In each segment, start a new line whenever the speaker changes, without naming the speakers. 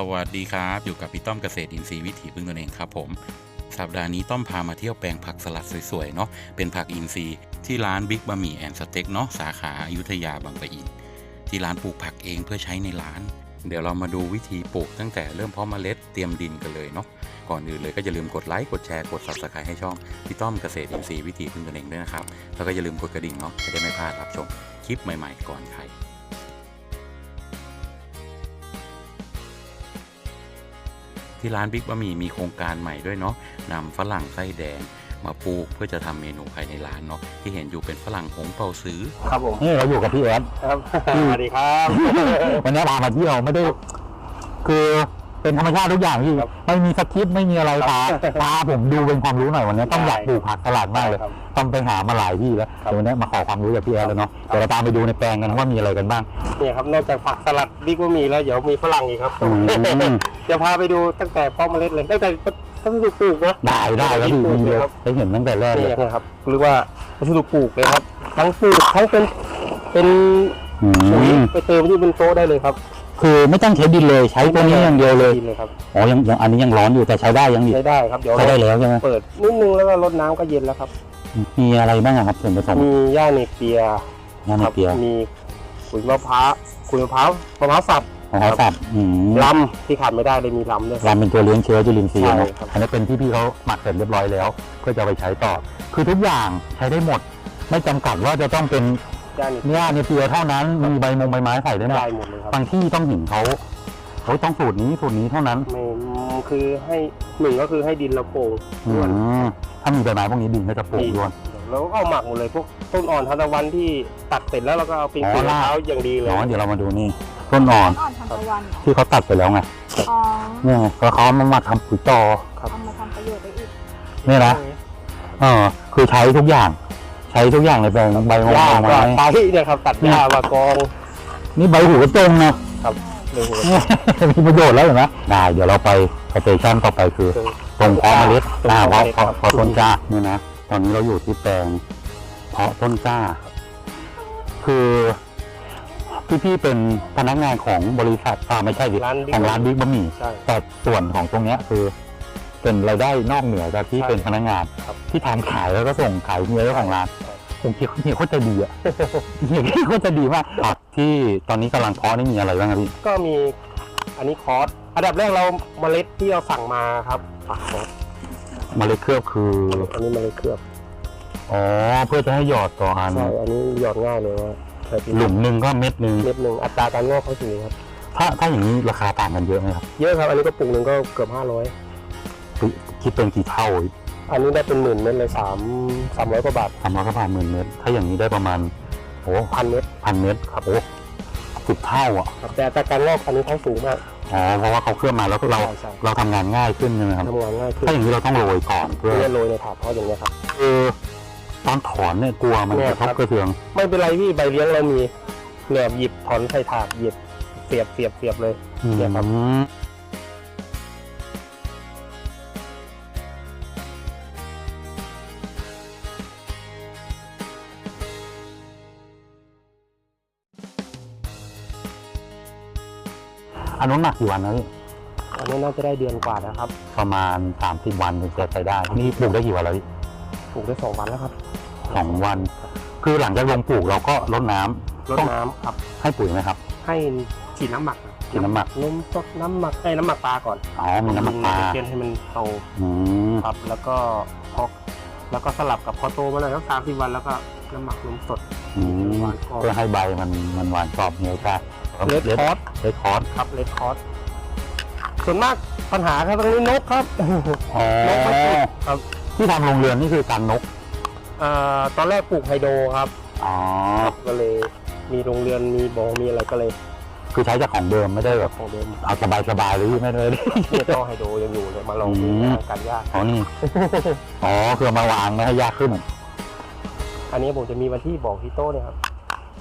สวัสดีครับ อยู่กับพี่ต้อมเกษตรอินทรีย์วิถีพึ่งตนเองครับผม สัปดาห์นี้ต้อมพามาเที่ยวแปลงผักสลัดสวยๆเนาะเป็นผักอินทรีย์ที่ร้านบิ๊กบะหมี่แอนสเต็กเนาะสาขาอายุทยาบางปะอิน ที่ร้านปลูกผักเองเพื่อใช้ในร้าน เดี๋ยวเรามาดูวิธีปลูกตั้งแต่เริ่มเพาะเมล็ดเตรียมดินกันเลยเนาะก่อนอื่นเลยก็อย่าลืมกดไลค์กดแชร์กด subscribe ให้ช่องพี่ต้อมเกษตรอินทรีย์วิถีพึ่งตนเองด้วยนะครับแล้วก็อย่าลืมกดกระดิ่งเนาะจะได้ไม่พลาดรับชมคลิปใหม่ ๆ ก่อนใคร ที่ร้านบิ๊กบะหมี่มีโครงการใหม่ด้วยเนาะนำฝรั่งไส้แดงมาปลูกเพื่อจะทำเมนูภายในร้านเนาะที่เห็นอยู่เป็นฝรั่งหงเปาซื้อ
ครับผม
นี่เราอยู่กับพี่แอด
ครับสวัสดีครับ
วันนี้พามาเที่ยวไม่ได้ คือ เป็นธรรมชาติทุกอย่างพี่
ครับ
ไม่มีสคริปต์ไม่มีอะไรพา
ครับ
พาผมดูเป็นความรู้หน่อยวันนี้ต้อง
ได้
อยากปลูกผักสลัดมากเลย
ครับ
ต้องไปหามาหลายที่แล้ว
ครับ
เดี๋ยววันนี้มาขอความรู้จากพี่แอดแล้วเนาะเดี๋ยวเราตามไปดูในแปลงกันว่ามีอะไรกันบ้าง
เนี่ยครับนอกจากผักสลัดบิ๊กก็มีแล้วเดี๋ยวมีฝรั่งอีกครับ
อืม
เดี๋ยวพาไปดูตั้งแต่เพาะเมล็ดเลยตั้งแต่ตั้งแต่ปลูกนะ
ได้ได้แล้วพี่มีเลยได้เห็นตั้งแต่แรก
นี่
เลย
นะครับหรือว่าวัสดุปลูกเลยครับ ทั้งปลูกทั้งเป็นเป็น
อื
ปุ๋ย
ม
ไปเติมที่บนโต๊ะได้เลยครับ
คือไม่ต้องใช้ดินเลยใช้ตัวนี้อย่างเดียวเลย
กินเลยครับ
อ๋อยังยังอันนี้ยังร้อนอยู่แต่ใช้ได้ยังดิ
ใช้ได้ครับเดี๋ยว
ใช้ได้แล้วใช่ไหม
เปิดนิดนึงแล้วก็รดน้ำก็เย็นแล้วครับ
มีอะไรบ้างอะครับส่วนผสม
มีหญ้าเนเปีย
งาน
ครั
เปีย
มีขุยมะพร้าวขุยมะพร้าวมะพร้าวสับ
ของเขาสัตว์อืม
ลำที่ขาดไม่ได้เลยมีลำด้วยครับ
รำเป็นตัวเลี้ยงเชื้อจุลินทรีย์เนอะ
ใช่ครับ
อันนี้เป็นที่พี่เขาหมักเสร็จเรียบร้อยแล้ว เพื่อจะเอาไปใช้ต่อ คือทุกอย่างใช้ได้หมด ไม่จำกัดว่าจะต้องเป็น
หญ้าเนเปีย
เนื้อในเปียเท่านั้นมีใบมงใบไม้ใส่ได้ไหม
ได้หมดเลยครับ
บางที่ต้องเห็นเขาเขาต้องสูตรนี้สูตรนี้เท่านั้น
ไม่คือให้หนึ่งก็คือให้ดินเราโปร่ง
อื
ด้วน
มถ้ามีใบไม้พวกนี้ดินก็จะโปร่งด้วน
แล้วก็เอาหมักหมดเลยพวกต้นอ่อนทานตะวันที่ตัดเสร็จแล้วเราก็เอาไป
อ๋อ
ขูดมะ
ลาก
พร้าวอย่างดีเลย
เนาะเดี๋ยวเรามาดูนี่ต้นอ่อน
อ่อนทานตะวันเหรอ
ที่เขาตัดไปแล้วไง
อ๋อ
เนี่ยก็เขาเอามามาทำปุ๋ยต่อ
เอามาทำประโยชน์ได้อีก
เนี่ยนะเออคือใช้ทุกอย่าง ใช้ทุกอย่างในแปลงใบมง
หญ้า
ใบ
ก็
ไม้
ไปเนี่ยครับ ตัดหญ้ามากอง
นี่ใบหูกระจงนะ
เลยหัว
มีประโยชน์แล้วเห็นไหมได้ เดี๋ยวเราไปสเตชันต่อไปคือตรงเพาะเมล็ด
ตรง
อ่า
เพาะ
เพาะ
เมล็ด
เพาะเพาะต้นกล้าเนี่ยนะ ตอนนี้เราอยู่ที่แปลง เพาะต้นกล้า คือพี่ๆเป็นพนักงานของบริษัทอ่าไม่ใช่ดิ
ร้าน
ของร้านบิ๊กบะหมี่
ใช่
แต่ส่วนของตรงเนี้ยคือ เป็นรายได้นอกเหนือจากที่
ใช่
เป็นพนักงาน
ครับ
ที่ทำขายแล้วก็ส่งขายเมียเจ้าของร้านผมคิดว่าเฮียโคตรใจะดีอะเฮียโคตรใจะดีมากผักที่ตอนนี้กำลังเพาะนี่มีอะไรบ้างครับพี่
ก็มีอันนี้คอร์สอันดับแรกเราเมล็ดที่เราสั่งมาครับปักคอร์ส
เมล็ดเคลือบคือ
อันนี้เมล็ดเคลือบ
อ๋อเพื่อจะให้หยอดต่ออัน
ใช่อันนี้หยอดง่ายเลยว่าใส่ไป
หลุมหนึ่งก็เม็ดหนึ่ง
เม็ดหนึ่งอัตราการงอกเขาสูงครับ
ถ้าถ้าอย่างนี้ราคาต่างกันเยอะไหมครับ
เยอะครับอันนี้ก็ปลูกหนึ่งก็เกือบห้าร้อย
คิดเป็นกี่เท่า
อันนี้ได้เป็นหมื่นเม็ดเลยสามสามร้อยกว่าบาท
สามร้อยกว่าบาทหมื่นเม็ดถ้าอย่างนี้ได้ประมาณโอ้
พันเม็ด
พันเม็ดครับโอ้สิบเท่าอะ
ครับแต่อัตราการงอกอันนี้เขาสูงมาก
อ๋อเพราะว่าเขาเคลือบมาแล้วก็เรา
ใช่ใช่
เราทำงานง่ายขึ้นใช่ไหมครับ
ทำงานง่ายขึ้น
ถ้าอย่างนี้เราต้องโรยก่อนเพื่อ
เรียนโรยในถาดเพราะอย่างเงี้ยครับ
คือตอนถอนเนี่ยกลัวมัน
เนี่ย
กระทบ
ครับ
กระเทือง
ไม่เป็นไรพี่ใบเลี้ยงเรามีเนี่ยหยิบถอนใส่ถาดหยิบเสียบเสียบเสียบเลยเนี่ยครับ
อืมอันนู้นหนักกี่วันนะพี่
อันนี้น่าจะได้เดือนกว่านะครับ
ประมาณ 30 วันถึงจะใช้ได้ นี่ปลูกได้กี่วันแล้วพี่
ปลูกได้สองวันแล้วครับ
สองวัน คือหลังจากลงปลูกเราก็รดน้ำ
รดน้ำครับ
ให้ปุ๋ยไหมครับ
ให้ฉีดน้ำหมัก
ฉีดน้ำหมัก
นมสดน้ำหมักไอ้น้ำหมักปลาก่อน
อ๋อมีน้ำหมักปลา
ดิเจนให้มันโต
อืม
ครับ แล้วก็พอกแล้วก็สลับกับพอโตมาเลยสักสามสิบวันแล้วก็น้ำหมักนมสด
อืม
หวานกรอบ
เพื่อให้ใบมันมันหวานกรอบเหนียวกา
เลดคอร์ส
เลดคอร์ส
ครับเลดคอร์สส่วนมากปัญหาครับตรงนี้นกครับ
อ๋อน
กไม่ติดครับ
ที่ทำโรงเรือนนี่คือการนก
เอ่อตอนแรกปลูกไฮโดรครับ
อ๋อ
ก็เลยมีโรงเรือนมีบ่อมีอะไรก็เลย
คือใช้จากของเดิมไม่ได้แบบ
ของเดิม
เอาสบายสบายๆเลยไม่ได้
เนี่ยท่อไฮโดรยังอยู่เลยมาลองดู
อืม
ทางการยาก
อ๋อนี่อ๋อคือเอามาวางไม่ให้ยากขึ้น
อันนี้ผมจะมีวันที่บอกที่โต้เนี่ยครับ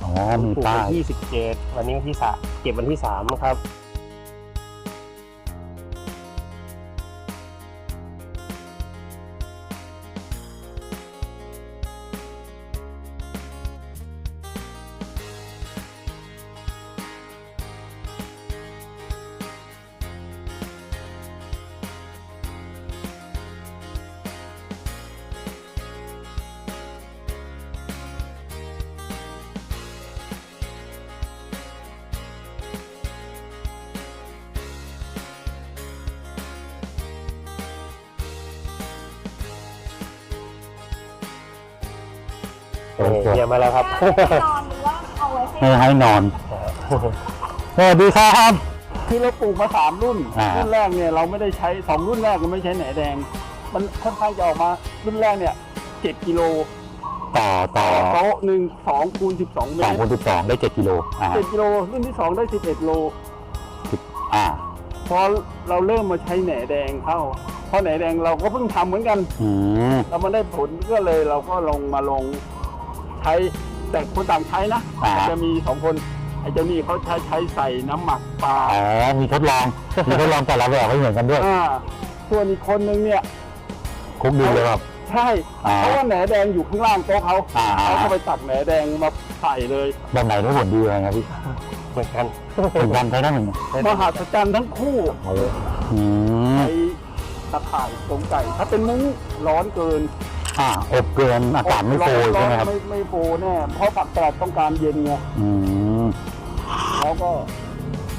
อ๋อ มี
ปลูก
ป้า
วัน
ย
ที่สิบเจ็ดวันนี้วันที่สามเก็บวันที่สามครับ
โอ้โห
เยี่ยมมาแล้วครับ
ให้นอนหรือว่าเอาไว้ให้
ให้ให้นอนสวัสดีครับ
คือเราปลูกมาสามรุ่น
อ่า
รุ่นแรกเนี่ยเราไม่ได้ใช้สองรุ่นแรกเราไม่ใช้แหนแดง มันค่อนข้างจะออกมา รุ่นแรกเนี่ยเจ็ดกิโล
ต่อต่อ
โต๊ะหนึ่งสองคูณสิบสองเม
สอง
ต
คู
ร
ณสิบสองได้เจ็ดกิโลอ่า
เจ็ดกิโลรุ่นที่สองได้สิบเอ็ดโล
อ่า
พอเราเริ่มมาใช้แหนแดงเข้าเพราะแหนแดงเราก็เพิ่งทำเหมือนกัน
อืม
เรามาได้ผลก็เลยเราก็ลงมาลง ใช้แต่คนต่างใช้นะ
อ่า
จะมีสองคนไอ้เจ้านี่เขาใช้ใช้ใส่น้ำหมักปลา
อ๋อมีทดลอง มีทดลองแต่ละแบบไม่เหมือนกันด้วย
อ่าส่วนอีกคนนึงเนี่ย
คุกดินเลยแบบ
ใช่
อ่า
เพราะว่าแหนแดงอยู่ข้างล่างโต๊ะเขา
อ่า
เขาก็ไปตัดแหนแดงมาใส่เลย
แบบไหนได้ผลดีเลยครับพี่
เหมือนกัน
เหมือนกันใช้ได้เหมือนกัน
มหัศจรรย์ทั้งคู่
อืม
ไอ้ตะข่ายตรงไก่ถ้าเป็นมุ้งร้อนเกิน
อ่าอบเกินอากาศไม่โฟยใช่ไหมครับ
ไม่ไม่โฟแน่เพราะปักแปดต้องการเย็นไง
อืม
แล้วก็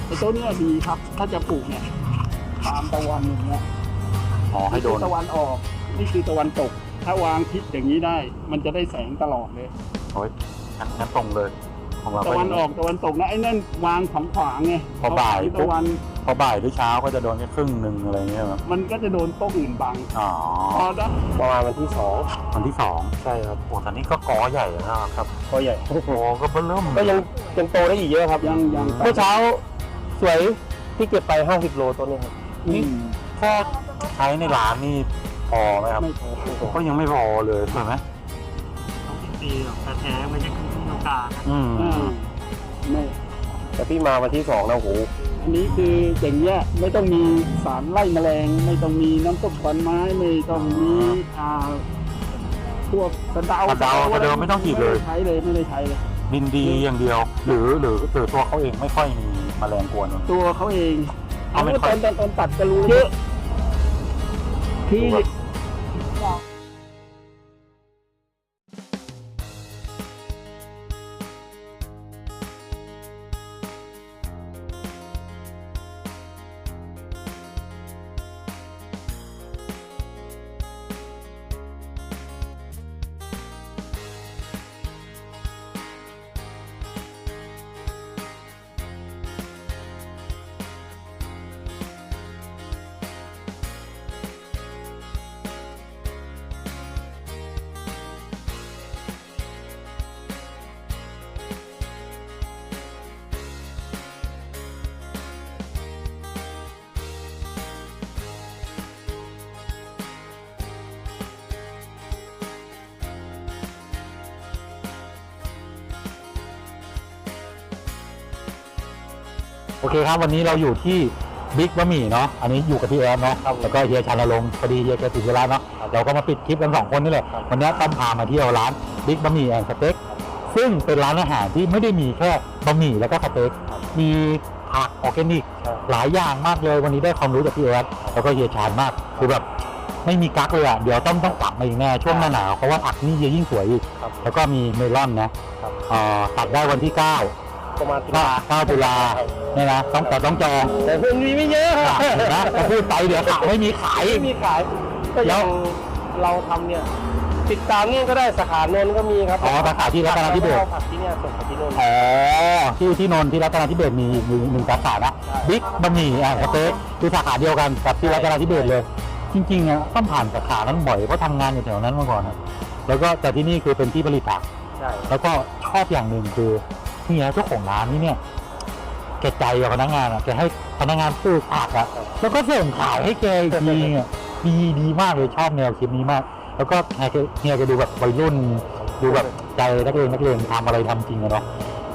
ไอ้ตัวเนี้ยดีครับ ถ้าจะปลูกเนี่ยตามตะวันอย่างเงี้ย
อ๋อให้โดน
ตะวันออก นี่คือตะวันตก ถ้าวางทิศอย่างนี้ได้ มันจะได้แสงตลอดเลย
โอ้ยงั้นตรงเลยของเรา
ตะวันออกตะวันตกนะไอ้นั่นวางขวางขวางๆไง
พอบ่าย
เอตะวัน
พอบ่ายหรือเช้าก็จะโดนแค่ครึ่งหนึ่งอะไรเงี้ยครับ
มันก็จะโดนโต๊ะอื่นบัง
อ๋อ
พอได้
ประมาณวันที่สอง
วันที่สอง
ใช่ครับ
โอ้ตอนนี้ก็กอใหญ่แล้วนะครับ
ก็ใหญ่
โอ้โหก็เบิ่ม
ก็ยังยังโตได้อีกเยอะครับ
ยังยัง
เมื่อเช้าสวยที่เก็บไป 50 โลตัวนี้ครับ
อืม
แค่ใช้ในร้านนี่พอไหมครับ
ไม่พอ
ก็ยังไม่พอเลยถูกไหม
ปีแท้ๆไม่ใช่ครึ่งโอกาส
อืม
อ่าไม่
แต่พี่มาวันที่สองนะโอ้โห
อันนี้คืออย่างเงี้ยไม่ต้องมีสารไล่แมลง ไม่ต้องมีน้ำต้มควันไม้ไม่ต้องมีอ่าพวกสะเดา
สะเดาสะเดิมไม่ต้องกรีดเลย
ไม่ได้ใช้เลยไม่ได้ใช้เลย
ดินดีอย่างเดียว หรือหรือหรือตัวเขาเองไม่ค่อยมีแมลงกวน
ตัวเขาเอง
เอาไม่
ต
ค่อย
อนตอนตอนตัดจะรู้เยอะคื
โอเคครับ วันนี้เราอยู่ที่บิ๊กบะหมี่เนาะอันนี้อยู่กับพี่แอนเนาะแล้วก็เฮียชานรงค์พอดีเฮียแกติดเวลาเนาะเราก็มาปิดคลิปกันสองคนนี่แหละวันนี้ต้อมพามาเที่ยวร้านบิ๊กบะหมี่แอนสเต็กซึ่งเป็นร้านอาหารที่ไม่ได้มีแค่บะหมี่แล้วก็สเต็กมีผักออร์แกนิก หลายอย่างมากเลยวันนี้ได้ความรู้จากพี่แอดแล้วก็เฮียชานมากคือแบบไม่มีกั๊กเลยอะเดี๋ยวต้องต้องกลับมาอีกแน่ช่วงหน้าหนาวเพราะว่าผักนี่จะยิ่งสวยอีก
ครับ
แล้วก็มีเมลอนนะครับเอ่อตัดได้วันที่ 9
ประมาณตุ
9
ลา
9ตุลาเนี่ยนะต้องแต่ต้องจอง
แต่เพิ่งมีไม่เยอะ
อะเห็นไหมถ้าพูดไปเดี๋ยวขายไม่มีขาย
ไม่มีขายก็ยังเราทำเนี่ยติดตามนี่ก็ได้สาขานนท์ก็มีครับ
อ๋อสาขาที่รัตนาธิเบศ
ผักที่เนี่ยส่งผักที่นนท์
อ๋อที่ที่นนท์ที่รัตนาธิเบศมีอีกหนึ่งหนึ่งสาขานะบิ๊กบะหมี่อะสเต็กคือสาขาเดียวกันกับที่รัตนาธิเบศเลย จริงๆอะต้องผ่านสาขานั้นบ่อยเพราะทำงานอยู่แถวนั้นมาก่อนนะแล้วก็แต่ที่นี่คือเป็นที่ผลิตผัก
ใช่
แล้วก็ชอบอย่างหนึ่งคือ เฮียเจ้าของร้านนี่เนี่ยแกใจกับพนักงานอะแกให้พนักงานปลูกผักอะแล้วก็ส่งขายให้แกอีกทีอะดีดีมากเลยชอบแนวคิดนี้มาก แล้วก็เฮียแกเฮียแกดูแบบวัยรุ่น ดูแบบใจนักเรียนนักเรียนทำอะไรทำจริงอะเนาะ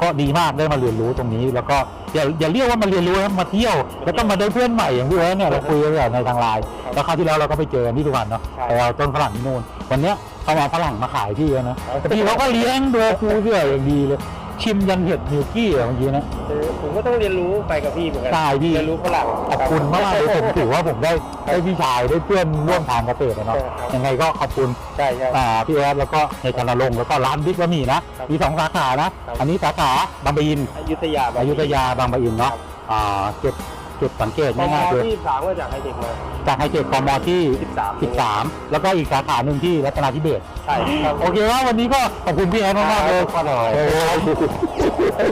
ก็ดีมากได้มาเรียนรู้ตรงนี้ แล้วก็อย่าอย่าเรียกว่ามาเรียนรู้นะมาเที่ยว แล้วก็มาได้เพื่อนใหม่อย่างพี่เอิร์ธเนี่ยเราคุยกันในทางไลน์แล้วคราวที่แล้วเราก็ไปเจอกันที่สุพรรณเนาะไปเอาต้นฝรั่งที่นู่นวันเนี้ยเขาเอาฝรั่งมาขายพี่แล้วนะพี่เขาก็เลี้ยงดูครูเพื่ออย่างดีเลย ชิมยันเห็ดมิลกี้อะเมื่อกี้นะ
เออผมก็ต้องเรียนรู้ไปกับพี่เหมือนกั
ใช่พี่
เรียนรู้ฝรั่ง
ขอบคุณมากเลยผมถือว่าผมได้ได้พี่ชายได้เพื่อนร่วมทางเกษตรอะเนาะ
ครับ
ยังไงก็ขอบคุณ
ใช่ใช่
อ่าพี่แอดแล้วก็ในชนรงค์แล้วก็ร้านบิ๊กบะหมี่นะครับมีสองสาขานะ
ครับ
อันนี้สาขาบางปะอิน
อยุธยา
อยุธยาบางปะอินเนาะอ่าเก็บ จุดสังเกต
พอม
ง่ายๆคือ
ที่สามก็จากไฮเทคมา
จากไฮเทคคอมอที่
13
13 แล้วก็อีกสาขาหนึ่งที่รัตนาธิเบศร
ใช่ครับ
โอเคว่าวันนี้ก็ขอบคุณพี่แอนมากๆเลย
ขอหน่อย
โอ้โห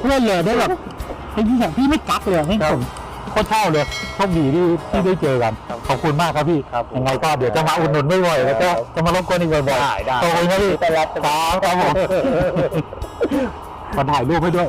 เพื่อนเลยได้แบบไอ้พี่อย่างพี่ไม่กักเลยให้ผมโคตรเช่าเลยโชคดีที่ที่ได้เจอกัน ขอบคุณมากครับพี่
ครับผม
ยังไงก็เดี๋ยวจะมาอุดหนุนบ่อยๆแล้วก็จะมารบกวนอีกบ่อยๆ
ได้ได้
ขอบคุณครับพี่
ต้อนรับ
ครับครับผมมาถ่ายรูปให้ด้วย